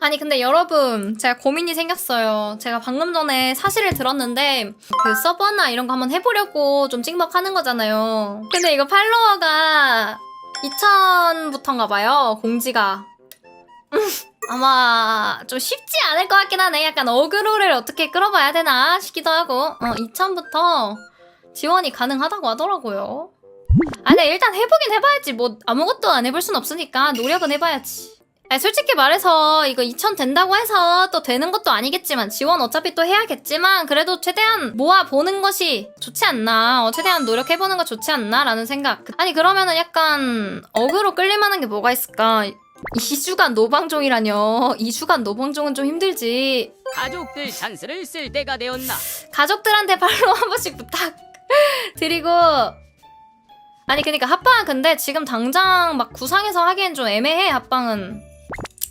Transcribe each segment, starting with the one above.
아니 근데 여러분 제가 고민이 생겼어요. 제가 방금 전에 사실을 들었는데 그 서버나 이런 거 한번 해보려고 좀 찍먹하는 거잖아요. 근데 이거 팔로워가 2,000부터인가 봐요. 공지가. 아마 좀 쉽지 않을 것 같긴 하네. 약간 어그로를 어떻게 끌어봐야 되나 싶기도 하고. 어, 2,000부터 지원이 가능하다고 하더라고요. 아, 근데 일단 해보긴 해봐야지. 뭐 아무것도 안 해볼 순 없으니까 노력은 해봐야지. 아니, 솔직히 말해서 이거 2천 된다고 해서 또 되는 것도 아니겠지만 지원 어차피 또 해야겠지만 그래도 최대한 모아보는 것이 좋지 않나. 어, 최대한 노력해보는 거 좋지 않나 라는 생각. 아니 그러면은 약간 어그로 끌릴만한 게 뭐가 있을까? 2주간 노방종이라뇨. 2주간 노방종은 좀 힘들지. 가족들 찬스를 쓸 때가 되었나? 가족들한테 팔로우 한 번씩 부탁 드리고. 아니 그니까 합방은 근데 지금 당장 막 구상해서 하기엔 좀 애매해 합방은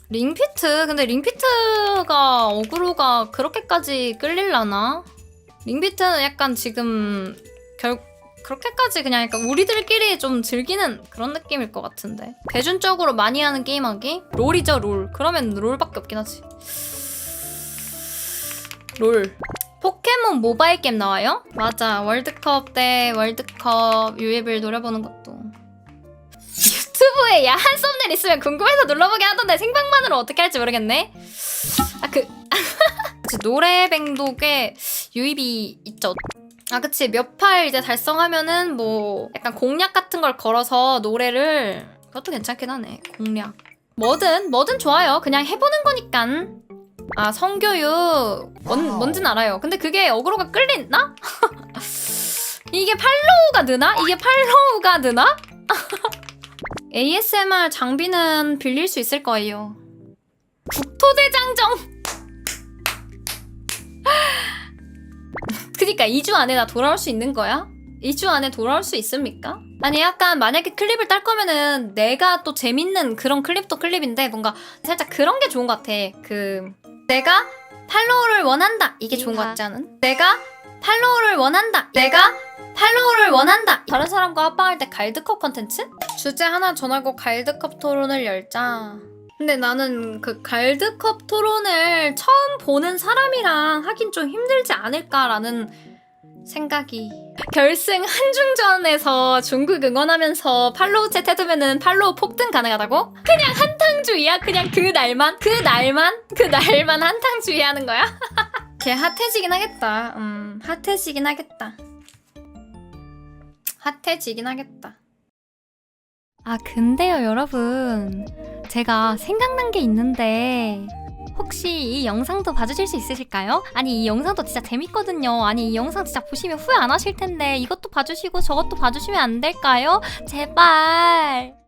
링피트? 근데 링피트가 어그로가 그렇게까지 끌릴라나? 링피트는 약간 지금 결 그렇게까지 그냥 약간 우리들끼리 좀 즐기는 그런 느낌일 것 같은데. 대중적으로 많이 하는 게임하기? 롤이죠 롤. 그러면 롤밖에 없긴 하지. 롤. 포켓몬 모바일 게임 나와요? 맞아. 월드컵 때 월드컵 유입을 노려보는 것도 유튜브에 야한 썸네일 있으면 궁금해서 눌러보게 하던데 생방만으로 어떻게 할지 모르겠네. 아 그 노래뱅도 꽤 유입이 있죠. 아 그치 몇 팔 이제 달성하면은 뭐 약간 공략 같은 걸 걸어서 노래를 그것도 괜찮긴 하네 공략. 뭐든 뭐든 좋아요. 그냥 해보는 거니깐. 아 성교육 뭔, 뭔진 알아요. 근데 그게 어그로가 끌린나? 이게 팔로우가 느나? 이게 팔로우가 느나? ASMR 장비는 빌릴 수 있을 거예요 국토대장정 그니까 2주 안에 나 돌아올 수 있는 거야? 2주 안에 돌아올 수 있습니까? 아니 약간 만약에 클립을 딸 거면은 내가 또 재밌는 그런 클립도 클립인데 뭔가 살짝 그런 게 좋은 것 같아 그 내가 팔로우를 원한다 이게 좋은 것 같지 않은? 내가 팔로우를 원한다 내가 팔로우를 원한다. 다른 사람과 합방할 때 갈드컵 컨텐츠? 주제 하나 정하고 갈드컵 토론을 열자. 근데 나는 그 갈드컵 토론을 처음 보는 사람이랑 하긴 좀 힘들지 않을까라는 생각이 결승 한중전에서 중국 응원하면서 팔로우 챗 해두면은 팔로우 폭등 가능하다고? 그냥 한탕주의야? 그냥 그 날만? 그 날만? 그 날만 한탕주의 하는 거야? 걔 핫해지긴 하겠다. 음 핫해지긴 하겠다 핫해지긴 하겠다 아 근데요 여러분 제가 생각난 게 있는데 혹시 이 영상도 봐주실 수 있으실까요? 아니 이 영상도 진짜 재밌거든요. 아니 이 영상 진짜 보시면 후회 안 하실 텐데 이것도 봐주시고 저것도 봐주시면 안 될까요? 제발.